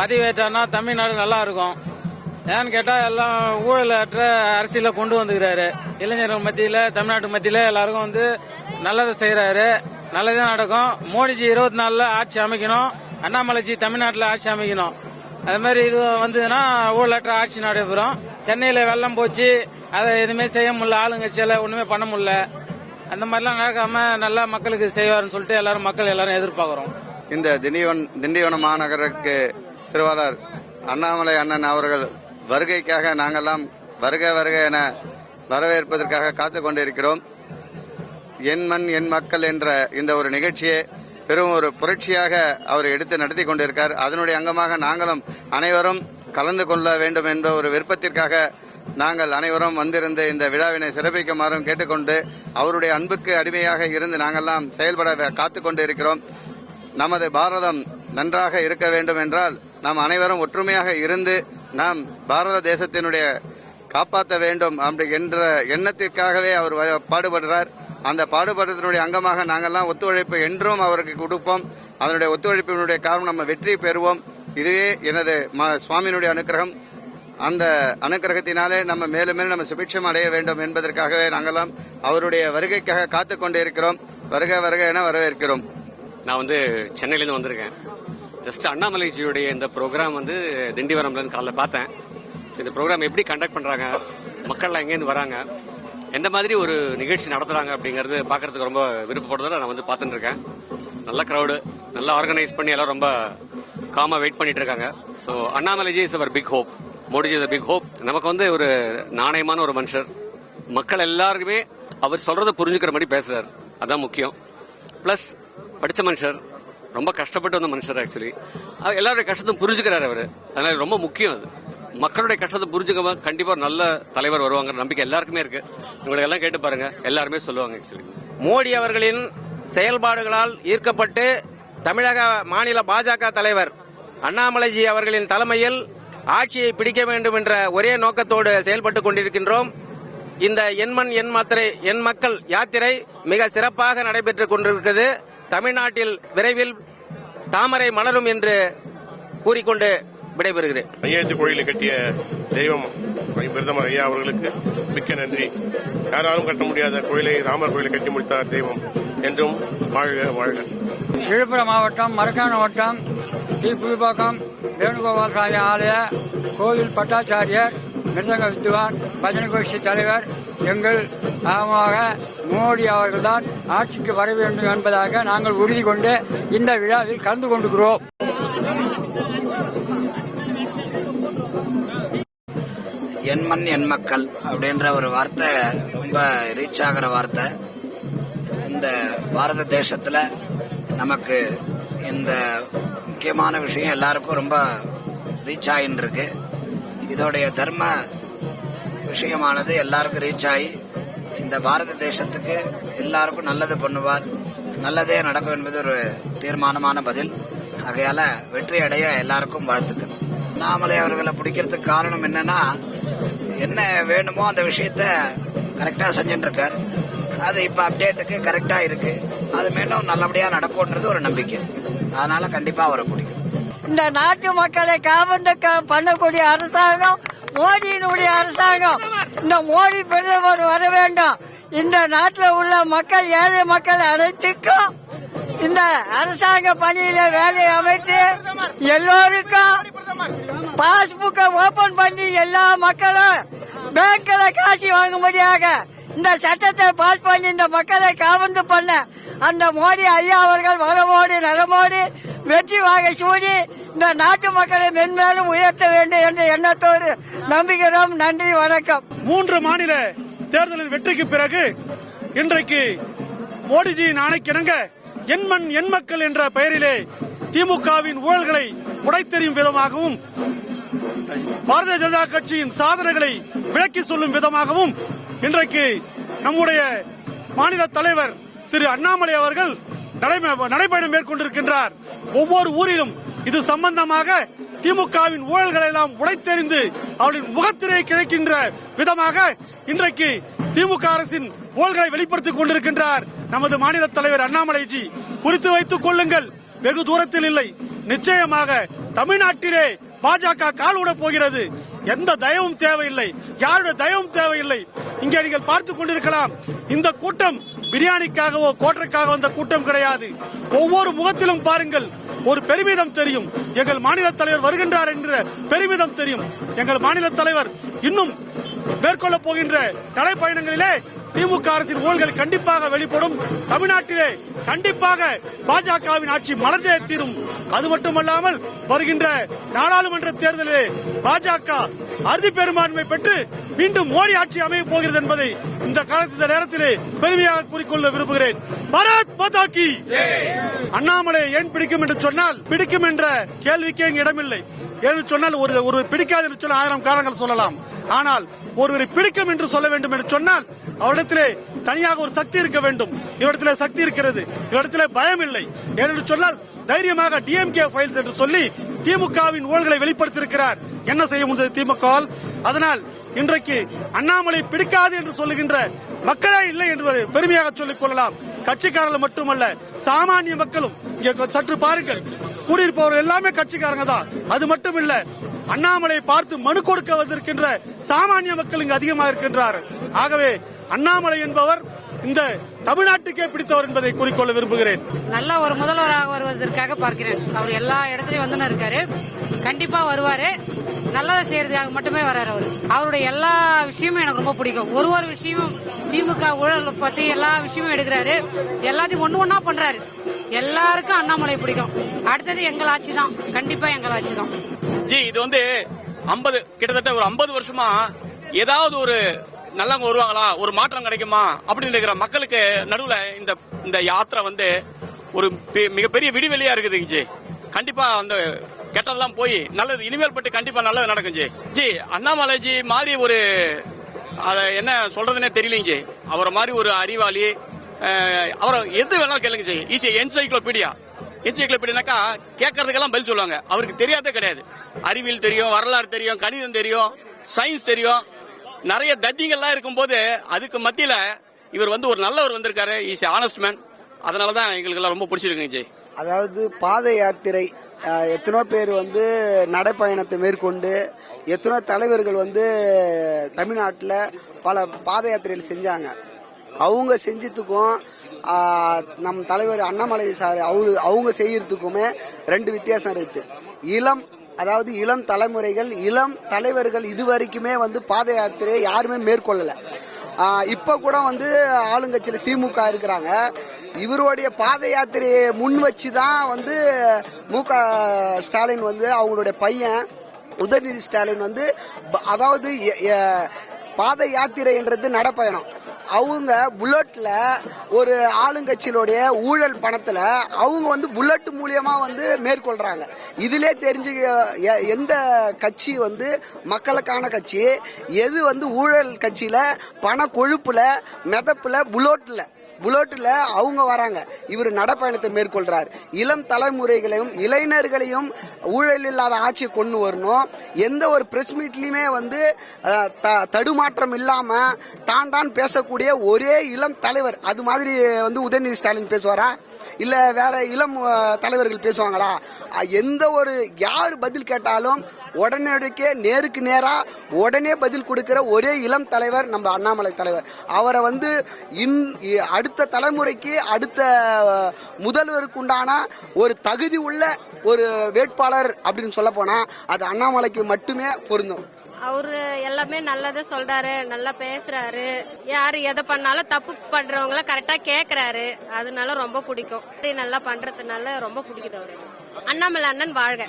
பதிவேற்றானா தமிழ்நாடு நல்லா இருக்கும் ஏன்னு கேட்டா எல்லாம் ஊழலற்ற அரசியல கொண்டு வந்துக்கிறாரு. இளைஞர்கள் மத்தியில தமிழ்நாட்டு மத்தியில எல்லாருக்கும் வந்து நல்லதை செய்யறாரு நல்லதே நடக்கும். மோடிஜி இருபத்தி நாலுல ஆட்சி அமைக்கணும். அண்ணாமலைஜி தமிழ்நாட்டில் ஆட்சி அமைக்கணும். அது மாதிரி இது வந்ததுன்னா ஊழலற்ற ஆட்சி நடைபெறும். சென்னையில வெள்ளம் போச்சு. அதை எதுவுமே செய்ய முடியல. ஆளுங்கட்சியால ஒண்ணுமே பண்ண முடியல. அந்த மாதிரிலாம் நடக்காம நல்லா மக்களுக்கு செய்வாருன்னு சொல்லிட்டு எல்லாரும் மக்கள் எல்லாரும் எதிர்பார்க்கிறோம். இந்த திண்டிவன் திண்டிவனம் மாநகருக்கு திருவாளர் அண்ணாமலை அண்ணன் அவர்கள் வருகைக்காக நாங்கெல்லாம் வருக வருக என வரவேற்பதற்காக காத்து கொண்டிருக்கிறோம். என் மண் என் மக்கள் என்ற இந்த ஒரு நிகழ்ச்சியை பெரும் ஒரு புரட்சியாக அவர் எடுத்து நடத்தி கொண்டிருக்கார். அதனுடைய அங்கமாக நாங்களும் அனைவரும் கலந்து கொள்ள வேண்டும் என்ற ஒரு விருப்பத்திற்காக நாங்கள் அனைவரும் வந்திருந்து இந்த விழாவினை சிறப்பிக்குமாறும் கேட்டுக்கொண்டு அவருடைய அன்புக்கு அடிமையாக இருந்து நாங்கெல்லாம் செயல்பட காத்துக்கொண்டு இருக்கிறோம் நமது பாரதம் நன்றாக இருக்க வேண்டும் என்றால் நாம் அனைவரும் ஒற்றுமையாக இருந்து நாம் பாரத தேசத்தினுடைய காப்பாற்ற வேண்டும் அப்படி என்ற எண்ணத்திற்காகவே அவர் வ- பாடுபடுறார். அந்த பாடுபடுறதனுடைய அங்கமாக நாங்கெல்லாம் ஒத்துழைப்பு என்றும் அவருக்கு கொடுப்போம். அதனுடைய ஒத்துழைப்பினுடைய காரணம் நம்ம வெற்றி பெறுவோம். இதுவே எனது ம- சுவாமியினுடைய அனுக்கிரகம். அந்த அனுக்கிரகத்தினாலே நம்ம மேலும் மேலும் நம்ம சுபிட்சம் அடைய வேண்டும் என்பதற்காகவே நாங்கெல்லாம் அவருடைய வருகைக்காக காத்துக் கொண்டு இருக்கிறோம். வருக வருக என வரவேற்கிறோம். நான் வந்து சென்னையிலேருந்து வந்திருக்கேன். ஜஸ்ட் அண்ணாமலைஜியுடைய இந்த ப்ரோக்ராம் வந்து திண்டிவனம்லன்னு காலைல பார்த்தேன். ஸோ இந்த ப்ரோக்ராம் எப்படி கண்டக்ட் பண்றாங்க? மக்கள்லாம் எங்கேருந்து வராங்க? எந்த மாதிரி ஒரு நிகழ்ச்சி நடத்துறாங்க அப்படிங்கறது பார்க்கறதுக்கு ரொம்ப விருப்பப்படுறத நான் வந்து பார்த்துட்டு இருக்கேன். நல்ல க்ரௌடு நல்லா ஆர்கனைஸ் பண்ணி எல்லாம் ரொம்ப காமா வெயிட் பண்ணிட்டு இருக்காங்க. So Annamalai ji is our big hope Modi ji is big hope நமக்கு வந்து ஒரு நாணயமான ஒரு மனுஷர். மக்கள் எல்லாருக்குமே அவர் சொல்றதை புரிஞ்சுக்கிற மாதிரி பேசுறாரு. அதான் முக்கியம். பிளஸ் படித்த மனுஷர். ரொம்ப கஷ்டப்பட்டு வந்த மனுஷர் ஆக்சுவலி எல்லாருடைய கஷ்டத்தை புரிஞ்சுக்கிறாரு அவர். அதனால ரொம்ப முக்கியம் அது. மக்களுடைய கஷ்டத்தை புரிஞ்சுக்க கண்டிப்பா நல்ல தலைவர் வருவாங்க நம்பிக்கை எல்லாருக்குமே இருக்கு. இவங்களை எல்லாம் கேட்டு பாருங்க. எல்லாருமே சொல்லுவாங்க ஆக்சுவலி மோடி அவர்களின் செயல்பாடுகளால் ஈர்க்கப்பட்டு தமிழக மாநில பாஜக தலைவர் அண்ணாமலைஜி அவர்களின் தலைமையில் ஆட்சியை பிடிக்க வேண்டும் என்ற ஒரே நோக்கத்தோடு செயல்பட்டுக் கொண்டிருக்கின்றோம். இந்த எண்மண் எண் மாத்திரை எண் மக்கள் யாத்திரை மிக சிறப்பாக நடைபெற்றுக் கொண்டிருக்கிறது. தமிழ்நாட்டில் விரைவில் தாமரை மலரும் என்று கூறிக்கொண்டு விடைபெறுகிறேன். மையத்து கோயிலை கட்டிய தெய்வம் பிரதமர் ஐயா அவர்களுக்கு மிக்க நன்றி. யாராலும் கட்ட முடியாத கோயிலை ராமர் கோயிலை கட்டி முடித்தார் தெய்வம் என்றும் வாழ்க வாழ்க. விழுப்புரம் மாவட்டம் மரக்கான வட்டம் டி. புதுப்பாக்கம் வேணுகோபால் சாமி ஆலய கோவில் பட்டாச்சாரியர் மிருதங்க வித்துவான் பஜனை கோஷ்டி தலைவர் எங்கள் ஆகமாக மோடி அவர்கள்தான் ஆட்சிக்கு வர வேண்டும் என்பதாக நாங்கள் உறுதி கொண்டு இந்த விழாவில் கலந்து கொண்டிருக்கிறோம் என் மண் என் மக்கள் அப்படின்ற ஒரு வார்த்தை ரொம்ப ரீச் ஆகிற வார்த்தை. இந்த பாரத தேசத்துல நமக்கு இந்த முக்கியமான விஷயம் எல்லாருக்கும் ரொம்ப ரீச் ஆகின்னு இருக்கு இதோடைய தர்ம விஷயமானது எல்லாருக்கும் ரீச் ஆகி இந்த பாரத தேசத்துக்கு எல்லாருக்கும் நல்லது பண்ணுவார். நல்லதே நடக்கும் என்பது ஒரு தீர்மானமான பதில். ஆகையால வெற்றி அடைய எல்லாருக்கும் வாழ்த்துக்கள். அண்ணாமலை அவர்களை பிடிக்கிறதுக்கு காரணம் என்னன்னா என்ன வேணுமோ அந்த விஷயத்த கரெக்டா செஞ்சுட்டு இருக்காரு அது இப்ப அப்டேட்டுக்கு கரெக்டா இருக்கு. அது மேலும் நல்லபடியா நடக்கும்ன்றது ஒரு நம்பிக்கை. அதனால கண்டிப்பா அவரை பிடிக்கும். இந்த நாட்டு மக்களை காபந்து பண்ணக்கூடிய அரசாங்கம் மோடியினுடைய அரசாங்கம் இந்த மோடி பிரதமர் வர வேண்டும். இந்த நாட்டில் உள்ள மக்கள் ஏழை மக்கள் அனைத்துக்கும் இந்த அரசாங்க பணியில வேலை அமைத்து எல்லோருக்கும் பாஸ்புக்கை ஓபன் பண்ணி எல்லா மக்களும் பேங்க்ல காசு வாங்கும்படியாக இந்த சட்டத்தை பாஸ் பண்ணி இந்த மக்களை காவந்து பண்ண அந்த மோடி ஐயா அவர்கள் வரமோடி நலமோடி வெற்றி வாகை சூடி இந்த நாட்டு மக்களை மென்மேலும் உயர்த்த வேண்டும் என்ற எண்ணத்தோடு நம்புகிறோம் நன்றி வணக்கம். மூன்று மாநில தேர்தலில் வெற்றிக்கு பிறகு இன்றைக்கு மோடிஜியின் ஆணைக்கிணங்க என் மண் என் மக்கள் என்ற பெயரிலே திமுகவின் ஊழல்களை உடைத்தெறியும் விதமாகவும் பாரதிய ஜனதா கட்சியின் சாதனைகளை விளக்கி சொல்லும் விதமாகவும் இன்றைக்கு நம்முடைய மாநில தலைவர் திரு அண்ணாமலை அவர்கள் நடைபயணம் மேற்கொண்டிருக்கின்றார். ஒவ்வொரு ஊரிலும் இது சம்பந்தமாக திமுகவின் ஊழல்களை எல்லாம் உடைத்தெறிந்து அவரின் முகத்திரை கிடைக்கின்ற விதமாக இன்றைக்கு திமுக அரசின் ஊழல்களை வெளிப்படுத்திக் கொண்டிருக்கின்றார். நமது மாநில தலைவர் அண்ணாமலைஜி குறித்து வைத்துக் கொள்ளுங்கள். வெகு தூரத்தில் இல்லை. நிச்சயமாக தமிழ்நாட்டிலே பாஜக கால் விட போகிறது. எந்த தயவும் தேவையில்லை. யாருடைய தயவும் தேவையில்லை. இங்கே நீங்கள் பார்த்துக் கொண்டிருக்கலாம். இந்த கூட்டம் பிரியாணிக்காகவோ கோட்டரைக்காக வந்த கூட்டம் கிடையாது. ஒவ்வொரு முகத்திலும் பாருங்கள் ஒரு பெருமிதம் தெரியும். எங்கள் மாநில தலைவர் வருகின்றார் என்ற பெருமிதம் தெரியும். எங்கள் மாநில தலைவர் இன்னும் மேற்கொள்ள போகின்ற நடைப்பயணங்களிலே திமுக அரசின் ஊழல்கள் கண்டிப்பாக வெளிப்படும். தமிழ்நாட்டிலே கண்டிப்பாக பாஜகவின் ஆட்சி மலர்ந்தே தீரும். அது மட்டுமல்லாமல் வருகின்ற நாடாளுமன்ற தேர்தலிலே பாஜக அறுதி பெரும்பான்மை பெற்று மீண்டும் மோடி ஆட்சி அமையப் போகிறது என்பதை இந்த காலத்தின் நேரத்திலே பெருமையாக கூறிக்கொள்ள விரும்புகிறேன். பரத் மாதா கி. அண்ணாமலை ஏன் பிடிக்கும் என்று சொன்னால் பிடிக்கும் என்ற கேள்விக்கே இங்கு இடமில்லை என்று சொன்னால் ஒரு ஒரு பிடிக்காது என்று சொன்னால் ஆயிரம் காரணங்கள் சொல்லலாம். ஆனால் ஒருவரை பிடிக்கும் என்று சொல்ல வேண்டும் என்று சொன்னால் அவரிடத்திலே தனியாக ஒரு சக்தி இருக்க வேண்டும். இவரிடத்திலே சக்தி இருக்கிறது. இவரிடத்திலே பயம் இல்லை. ஏனென்று சொன்னால் தைரியமாக டிஎம்கே ஃபைல்ஸ் என்று சொல்லி திமுகவின் ஊழல்களை வெளிப்படுத்தியிருக்கிறார். என்ன செய்ய முடிந்தது திமுக அதனால் இன்றைக்கு அண்ணாமலை பிடிக்காது என்று சொல்லுகின்ற மக்களே இல்லை என்று பெருமையாக சொல்லிக் கொள்ளலாம். கட்சிக்காரர்கள் மட்டுமல்ல சாமானிய மக்களும் இங்கே சற்று பாருங்கள். கூடியிருப்பவர்கள் எல்லாமே கட்சிக்காரங்க தான். அது மட்டும் இல்ல அண்ணாமலை பார்த்து மனு கொடுக்க வந்திருக்கின்ற சாமானிய மக்கள் இங்கு அதிகமாக இருக்கின்றார். ஆகவே அண்ணாமலை என்பவர் இந்த தமிழ்நாட்டுக்கே பிடித்தவர் என்பதை குறிக்கொள்ள விரும்புகிறேன். நல்ல ஒரு முதல்வராக வருவதற்காக பார்க்கிறேன். அவர் எல்லா இடத்துலயும் வந்து இருக்காரு. கண்டிப்பா வருவாரு. நல்லதை செய்யறதுக்காக மட்டுமே வர்றாரு அவர். அவருடைய எல்லா விஷயமும் எனக்கு ரொம்ப பிடிக்கும். ஒரு ஒரு விஷயமும் திமுக ஊழல் பத்தி எல்லா விஷயமும் எடுக்கிறாரு. எல்லாத்தையும் ஒண்ணு ஒண்ணா பண்றாரு. எல்லாருக்கும் அண்ணாமலை பிடிக்கும். அடுத்தது எங்கள் ஆட்சி தான். கண்டிப்பா எங்கள் ஆட்சி தான். ஜி இது வந்து 50 கிட்டத்தட்ட ஒரு 50 வருஷமா ஏதாவது ஒரு நல்லவங்க வருவாங்களா? ஒரு மாற்றம் கிடைக்குமா? அப்படின்னு இருக்கிற மக்களுக்கு நடுவுல இந்த இந்த யாத்திரை வந்து ஒரு பெ- மிகப்பெரிய விடிவெளியா இருக்குது ஜி. கண்டிப்பா அந்த கெட்டதெல்லாம் போய் நல்லது இனிமேல் பட்டு கண்டிப்பா நல்லது நடக்கும் ஜி. ஜி அண்ணாமலை ஜி மாதிரி ஒரு அதை என்ன சொல்றதுன்னே தெரியலீங்க ஜி. அவரை மாதிரி ஒரு அறிவாளி அவரை எது வேணாலும் கேளுங்க ஜி. ஈஸி என்சைக்ளோபீடியா என்சைக்ளோபீடியாக்கா கேட்கறதுக்கெல்லாம் பதில் சொல்லுவாங்க. அவருக்கு தெரியாதே கிடையாது. அறிவியல் தெரியும் வரலாறு தெரியும் கணிதம் தெரியும் சயின்ஸ் தெரியும். நிறைய தத்திங்கள்லாம் இருக்கும்போது அதுக்கு மத்தியில் இவர் வந்து ஒரு நல்லவர் வந்திருக்காரு. இஸ் ஆனஸ்ட் மேன் அதனால தான் எங்களுக்கு எல்லாம் ரொம்ப பிடிச்சிருக்குங்க ஜெய் அதாவது பாத யாத்திரை எத்தனோ பேர் வந்து நடைப்பயணத்தை மேற்கொண்டு எத்தனோ தலைவர்கள் வந்து தமிழ்நாட்டில் பல பாத யாத்திரைகள் செஞ்சாங்க. அவங்க செஞ்சதுக்கும் நம் தலைவர் அண்ணாமலை சார் அவரு அவங்க செய்யறதுக்குமே ரெண்டு வித்தியாசம் இருக்கு. இளம் அதாவது இளம் தலைமுறைகள் இளம் தலைவர்கள் இது வரைக்குமே வந்து பாத யாத்திரையை யாருமே மேற்கொள்ளல. இப்போ இப்ப கூட வந்து ஆளுங்கட்சியில திமுக இருக்கிறாங்க. இவருடைய பாத யாத்திரையை முன் வச்சு தான் வந்து மு க ஸ்டாலின் வந்து அவங்களுடைய பையன் உதயநிதி ஸ்டாலின் வந்து ப- அதாவது எ- பாத யாத்திரைன்றது நடப்பயணம். அவங்க புல்லட்ல ஒரு ஆளுங்கட்சியினுடைய ஊழல் பணத்துல அவங்க வந்து புல்லட் மூலியமா வந்து மேற்கொள்றாங்க. இதிலே தெரிஞ்சு எ- எந்த கட்சி வந்து மக்களுக்கான கட்சி எது வந்து ஊழல் கட்சியில பண கொழுப்புல மிதப்புல புல்லட்ல புலோட்டில் அவங்க வராங்க. இவர் நடப்பயணத்தை மேற்கொள்றார். இளம் தலைமுறைகளையும் இளைஞர்களையும் ஊழல் இல்லாத ஆட்சியை கொண்டு வரணும். எந்த ஒரு பிரஸ் மீட்லையுமே வந்து த- தடுமாற்றம் இல்லாமல் தான் தான் பேசக்கூடிய ஒரே இளம் தலைவர். அது மாதிரி வந்து உதயநிதி ஸ்டாலின் பேசுவாரா? இல்லை வேற இளம் தலைவர்கள் பேசுவாங்களா? எந்த ஒரு யார் பதில் கேட்டாலும் உடனடிக்கே நேருக்கு நேராக உடனே பதில் கொடுக்கிற ஒரே இளம் தலைவர் நம்ம அண்ணாமலை தலைவர். அவரை வந்து இன் இ- அடுத்த தலைமுறைக்கு அடுத்த முதல்வருக்குண்டான முதல்வருக்கு உண்டான ஒரு தகுதி உள்ள ஒரு வேட்பாளர் அப்படின்னு சொல்ல போனால் அது அண்ணாமலைக்கு மட்டுமே பொருந்தும். அவரு எல்லாமே நல்லதை சொல்றாரு நல்லா பேசுறாரு. யாரு எதை பண்ணாலும் தப்பு பண்றவங்கள கரெக்டா கேக்குறாரு. அதனால ரொம்ப பிடிக்கும். நல்லா பண்றதுனால ரொம்ப பிடிக்குது அவரு. அண்ணாமலை அண்ணன் வாழ்க.